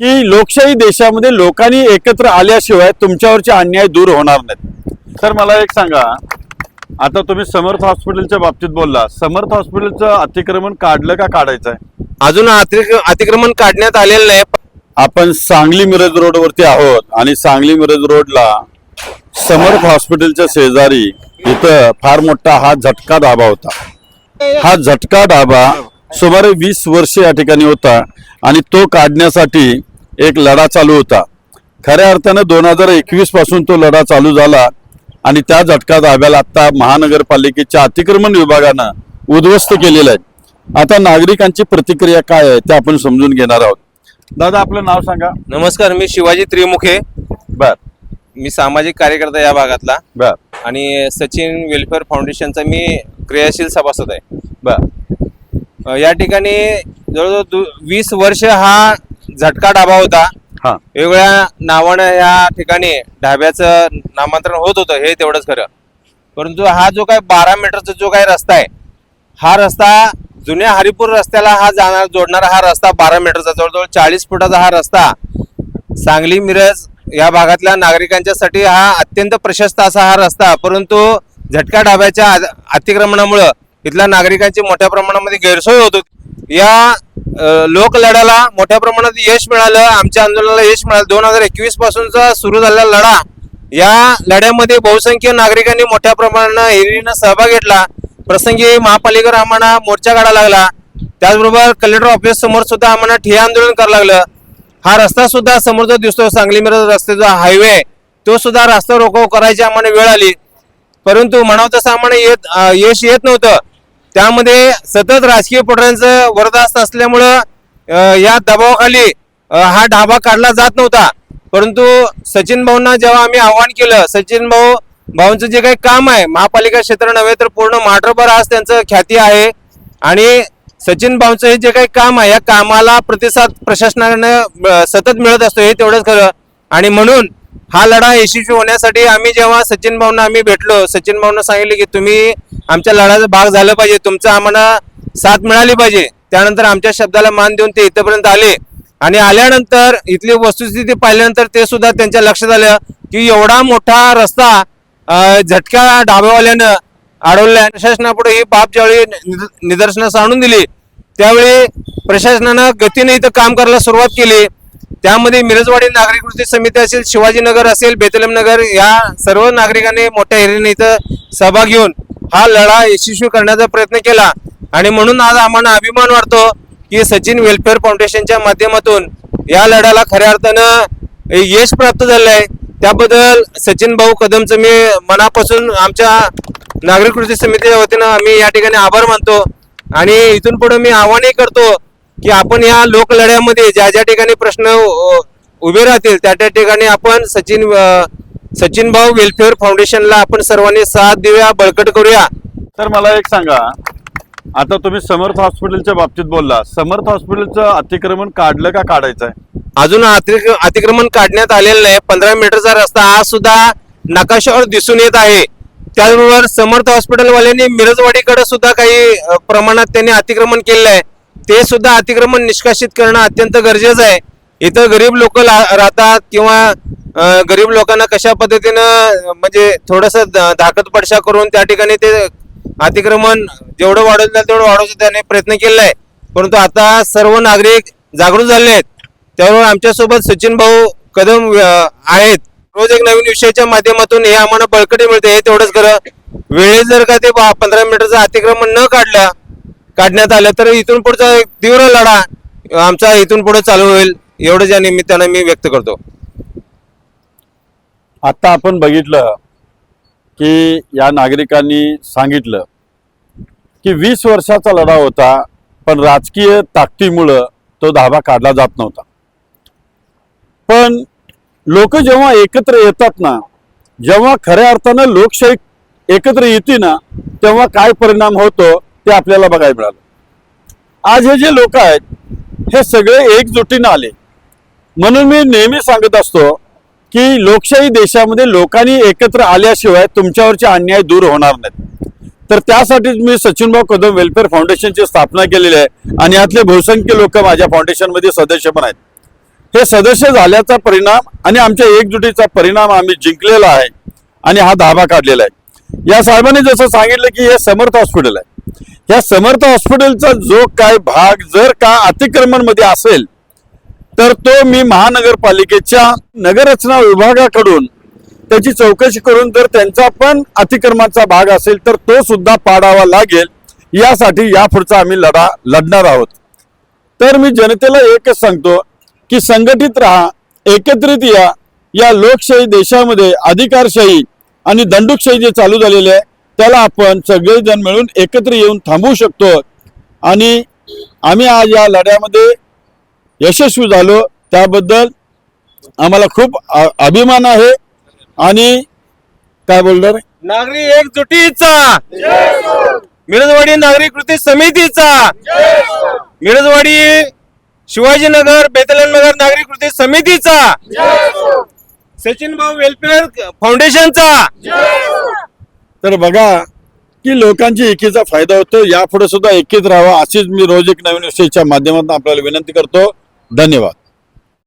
की लोकशाही देशामध्ये लोकांनी एकत्र आल्याशिवाय तुमच्यावरचे अन्याय दूर होणार नाहीत. तर मला एक सांगा. आता तुम्ही समर्थ हॉस्पिटलच्या बाबतीत बोलला. समर्थ हॉस्पिटलचं अतिक्रमण काढलं का काढायचं आहे? अजून अतिक्र- अतिक्रमण काढण्यात आलेलं नाही. आपण सांगली मिरज रोडवरती आहोत आणि सांगली मिरज रोडला समर्थ हॉस्पिटलच्या शेजारी इथं फार मोठा हा झटका ढाबा होता. हा झटका ढाबा सुमारे वीस वर्ष या ठिकाणी होता आणि तो काढण्यासाठी एक लढा चालू होता. खऱ्या अर्थानं दोन हजार एकवीसपासून तो लढा चालू झाला आणि त्या झटका ढाब्याला आता महानगरपालिकेच्या अतिक्रमण विभागानं उद्ध्वस्त केलेलं आहे. आता नागरिकांची प्रतिक्रिया काय आहे ते आपण समजून घेणार आहोत. दादा आपलं नाव सांगा. नमस्कार मी शिवाजी त्रिमुखे. बर. मी सामाजिक कार्यकर्ता या भागातला. बर. आणि सचिन वेलफेअर फाउंडेशनचा मी क्रियाशील सभासद आहे. बर. या ठिकाणी जवळजवळ वीस वर्ष हा झटका ढाबा होता. हा. वेगवेगळ्या नावानं या ठिकाणी ढाब्याचं नामांतरण होत होतं हे तेवढंच खरं. परंतु हा जो काय बारा मीटरचा जो काय रस्ता आहे हा रस्ता जुन्या हरिपूर रस्त्याला हा जाणार जोडणारा हा रस्ता बारा मीटरचा जवळजवळ चाळीस फुटाचा हा रस्ता सांगली मिरज या भागातल्या नागरिकांच्यासाठी हा अत्यंत प्रशस्त असा हा रस्ता. परंतु झटका ढाब्याच्या अतिक्रमणामुळं इथल्या नागरिकांची मोठ्या प्रमाणामध्ये गैरसोय होत होती. या लोकलढ्याला मोठ्या प्रमाणात यश मिळालं आमच्या आंदोलनाला यश मिळालं. दोन हजार एकवीस पासूनचा सुरू झालेला लढा या लढ्यामध्ये बहुसंख्य नागरिकांनी मोठ्या प्रमाणात हिरीनं सहभाग घेतला. प्रसंगी महापालिका आम्हाला मोर्चा काढा लागला. त्याचबरोबर कलेक्टर ऑफिस समोर सुद्धा आम्हाला ठिय्या आंदोलन करावं लागलं. हा रस्ता सुद्धा समोर जो दिसतो सांगली मिरज रस्त्याचा हायवे तो सुद्धा रस्ता रोको करायची आम्हाला वेळ आली. परंतु म्हणावं तसं आम्हाला येत यश येत नव्हतं. त्यामध्ये सतत राजकीय पटरांचं वरदास्त असल्यामुळं या दबावाखाली हा ढाबा काढला जात नव्हता. परंतु सचिन भाऊंना जेव्हा आम्ही आव्हान केलं सचिन भाऊ भाऊंचं जे काही काम आहे महापालिका क्षेत्र नव्हे तर पूर्ण महाराष्ट्रभर आज त्यांचं ख्याती आहे. आणि सचिन भाऊंचं हे जे काही काम आहे या कामाला प्रतिसाद प्रशासनानं सतत मिळत असतो हे तेवढंच खरं. आणि म्हणून हा लढा यशस्वी होण्यासाठी आम्ही जेव्हा सचिन भाऊंना आम्ही भेटलो सचिन भाऊंना सांगितले की तुम्ही आमच्या लढाचा भाग झालं पाहिजे. तुमचं आम्हाला साथ मिळाली पाहिजे. त्यानंतर आमच्या शब्दाला मान देऊन ते इथपर्यंत आले. आणि आल्यानंतर इथली वस्तुस्थिती पाहिल्यानंतर ते सुद्धा त्यांच्या लक्षात आलं की एवढा मोठा रस्ता झटक्या झटका ढाब्यावाल्यानं अडवल्या. प्रशासनापुढे ही बाब ज्यावेळी निद- निदर्शनास आणून दिली त्यावेळी प्रशासनानं गतीने इथं काम करायला सुरुवात केली. त्यामध्ये मिरजवाडी नागरिक कृती समिती असेल शिवाजीनगर असेल बेतलम नगर या सर्व नागरिकांनी मोठ्या हिरीने इथं सहभाग घेऊन हा लढा यशस्वी करण्याचा प्रयत्न केला. आणि म्हणून आज आम्हाला अभिमान वाटतो की सचिन वेलफेअर फाउंडेशनच्या माध्यमातून या लढ्याला खऱ्या अर्थानं यश प्राप्त झालं आहे. त्याबद्दल सचिन भाऊ कदमचं मी मनापासून आमच्या नागरिक कृती समितीच्या वतीनं आम्ही या ठिकाणी आभार मानतो. आणि इथून पुढे मी आव्हानही करतो की आपण या लोकलढ्यामध्ये ज्या ज्या ठिकाणी प्रश्न उभे राहतील त्या त्या ठिकाणी आपण सचिन सचिन भाऊ वेलफेअर फाउंडेशनला आपण सर्वांनी साथ देऊया बळकट करूया. तर मला एक सांगा आता तुम्ही समर्थ हॉस्पिटलच्या बाबतीत बोलला. समर्थ हॉस्पिटलचं अतिक्रमण काढलं का काढायचं आहे अजून अतिक्र- अतिक्रमण काढण्यात आलेलं नाही. पंधरा मीटरचा रस्ता आज सुद्धा नकाशावर दिसून येत आहे. त्याचबरोबर समर्थ हॉस्पिटलवाल्यांनी मिरजवाडीकडे सुद्धा काही अ, प्रमाणात त्यांनी अतिक्रमण केलेलं आहे. ते सुद्धा अतिक्रमण निष्कासित करणं अत्यंत गरजेचं आहे. इथं गरीब लोक राहतात किंवा गरीब लोकांना कशा पद्धतीनं म्हणजे थोडस धाकत पडशा करून त्या ठिकाणी ते अतिक्रमण जेवढं वाढवलं जाईल तेवढं वाढवण्याचा त्याने प्रयत्न केलेला आहे परंतु आता सर्व नागरिक जागृत झाले आहेत. त्यामुळे आमच्यासोबत सचिन भाऊ कदम आहेत. रोज एक नवीन विषयाच्या माध्यमातून हे आम्हाला बळकटी मिळते हे तेवढंच खरं. वेळेत जर का ते बा- पंधरा मीटरचं अतिक्रमण न काढलं काढण्यात आलं तर इथून पुढचा एक तीव्र लढा आमचा इथून पुढे चालू होईल एवढं या निमित्तानं मी व्यक्त करतो. आता आपण बघितलं की या नागरिकांनी सांगितलं की वीस वर्षाचा लढा होता पण राजकीय ताकदीमुळं तो धाबा काढला जात नव्हता. पण लोक जेव्हा एकत्र येतात ना जेव्हा खऱ्या अर्थानं लोकशाही एकत्र येते ना तेव्हा काय परिणाम होतो ते आपल्याला बघायला मिळालं. आज हे जे लोक आहेत हे सगळे एकजुटीनं आले. म्हणून मी नेहमी सांगत असतो की लोकशाही देशामध्ये लोकांनी एकत्र आल्याशिवाय तुमच्यावरचे अन्याय दूर होणार नाहीत. तर त्यासाठीच मी सचिनभाऊ कदम वेलफेअर फाउंडेशनची स्थापना केलेली आहे आणि यातले बहुसंख्य लोक माझ्या फाउंडेशनमध्ये सदस्य पण आहेत. हे सदस्य झाल्याचा परिणाम आणि आमच्या एकजुटीचा परिणाम आम्ही जिंकलेला आहे आणि हा धाबा काढलेला आहे. या साहेबांनी जसं सांगितलं की हे समर्थ हॉस्पिटल आहे. या समर्थ हॉस्पिटलचा जो काय भाग जर का अतिक्रमणमध्ये असेल तर तो मी महानगरपालिकेच्या नगररचना विभागाकडून त्याची चौकशी करून जर त्यांचा पण अतिक्रमणाचा भाग असेल तर तो सुद्धा पाडावा लागेल. यासाठी यापुढचा आम्ही लढा लढणार आहोत. तर मी जनतेला एकच सांगतो की संघटित राहा एकत्रित या. या लोकशाही देशामध्ये अधिकारशाही आणि दंडुकशाही जे चालू झालेले आहे त्याला आपण सगळेजण मिळून एकत्र येऊन थांबवू शकतो. आणि आम्ही आज या लढ्यामध्ये यशस्वी झालो. त्याबद्दल आम्हाला खूप अभिमान आहे. आणि काय बोलणार? नागरी एकजुटीचा. मिरजवाडी नागरी कृती समितीचा. मिरजवाडी शिवाजीनगर बेतलनगर नागरी कृती समितीचा. सचिन भाऊ वेलफेअर फाउंडेशनचा. तर बघा की लोकांची एकीचा फायदा होतो यापुढे सुद्धा एकीच राहावा अशीच मी रोज एक नवीन विषयाच्या माध्यमातून आपल्याला विनंती करतो. धन्यवाद.